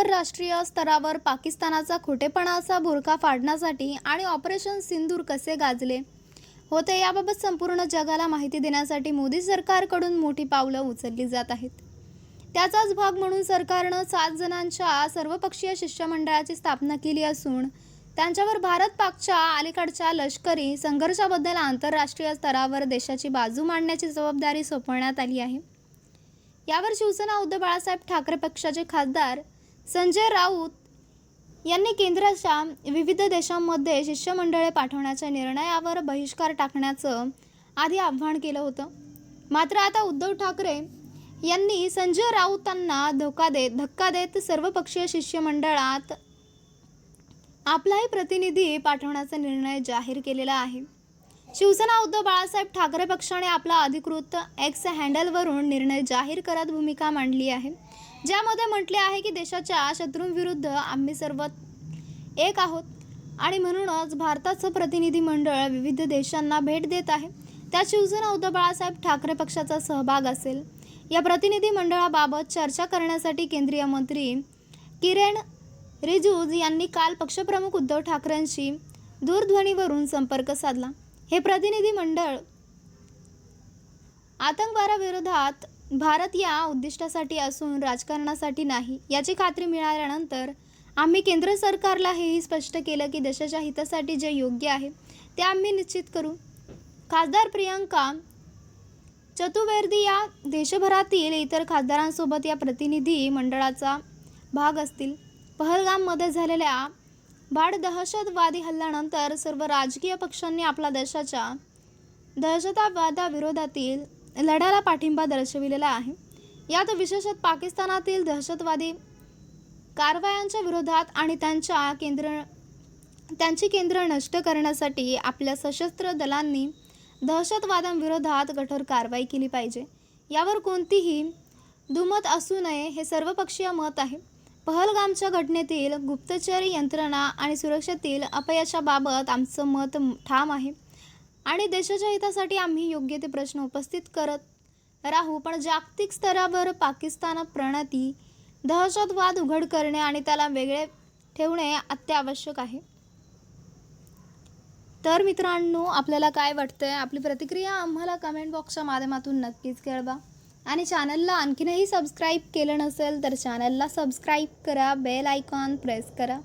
आंतरराष्ट्रीय स्तरावर पाकिस्तानाचा खोटेपणाचा बुरखा फाडण्यासाठी आणि ऑपरेशन सिंदूर कसे गाजले? होते याबाबत संपूर्ण जगाला माहिती देण्यासाठी मोदी सरकारकडून मोठी पावलं उचलली जात आहेत. त्याचाच भाग म्हणून सरकारनं सात जणांच्या सर्वपक्षीय शिष्टमंडळाची स्थापना केली असून त्यांच्यावर भारत पाकच्या अलीकडच्या लष्करी संघर्षाबद्दल आंतरराष्ट्रीय स्तरावर देशाची बाजू मांडण्याची जबाबदारी सोपवण्यात आली आहे. यावर शिवसेना उद्धव बाळासाहेब ठाकरे पक्षाचे खासदार संजय राऊत यांनी केंद्राच्या विविध देशांमध्ये शिष्यमंडळे पाठवण्याच्या निर्णयावर बहिष्कार टाकण्याचं आधी आव्हान केलं होतं. मात्र आता उद्धव ठाकरे यांनी संजय राऊतांना धोका देत धक्का देत सर्वपक्षीय शिष्यमंडळात आपलाही प्रतिनिधी पाठवण्याचा निर्णय जाहीर केलेला आहे. शिवसेना उद्धव बाळासाहेब ठाकरे पक्षाने आपला अधिकृत एक्स हँडलवरून निर्णय जाहीर करत भूमिका मांडली आहे. ज्यामध्ये म्हटले आहे की देशाच्या शत्रूंविरुद्ध आम्ही सर्व एक आहोत. आणि म्हणूनच भारताचं प्रतिनिधी मंडळ विविध देशांना भेट देत आहे. त्यात शिवसेना उद्धव बाळासाहेब ठाकरे पक्षाचा सहभाग असेल. या प्रतिनिधी मंडळाबाबत चर्चा करण्यासाठी केंद्रीय मंत्री किरण रिजिजू यांनी काल पक्षप्रमुख उद्धव ठाकरेंशी दूरध्वनीवरून संपर्क साधला. हे प्रतिनिधी मंडळ आतंकवादाविरोधात भारत या उद्दिष्टासाठी असून राजकारणासाठी नाही. याची खात्री मिळाल्यानंतर आम्ही केंद्र सरकारला हेही स्पष्ट केलं की देशाच्या हितासाठी जे योग्य आहे ते आम्ही निश्चित करू. खासदार प्रियांका चतुर्वेदी या देशभरातील इतर खासदारांसोबत या प्रतिनिधी मंडळाचा भाग असतील. पहलगाममध्ये झालेल्या भाड दहशतवादी हल्ल्यानंतर सर्व राजकीय पक्षांनी आपला देशाच्या दहशतवादाविरोधातील लढ्याला पाठिंबा दर्शविलेला आहे. यात विशेषत पाकिस्तानातील दहशतवादी कारवायांच्या विरोधात आणि त्यांच्या केंद्र त्यांची केंद्र नष्ट करण्यासाठी आपल्या सशस्त्र दलांनी दहशतवादांविरोधात कठोर कारवाई केली पाहिजे. यावर कोणतीही दुमत असू नये हे सर्वपक्षीय मत आहे. पहलगामच्या घटनेतील गुप्तचर यंत्रणा आणि सुरक्षेतील अपयशाबाबत आमचं मत ठाम आहे. आणि देशाच्या हितासाठी आम्ही योग्य ते प्रश्न उपस्थित करत राहू. पण जागतिक स्तरावर पाकिस्तान प्रणती दहशतवाद उघड करणे आणि त्याला वेगळे ठेवणे अत्यावश्यक आहे. तर मित्रांनो आपल्याला काय वाटतंय? आपली प्रतिक्रिया आम्हाला कमेंट बॉक्सच्या माध्यमातून नक्कीच कळवा. आणि चॅनलला आणखीनही सबस्क्राईब केलं नसेल तर चॅनलला सबस्क्राईब करा बेल आयकॉन प्रेस करा.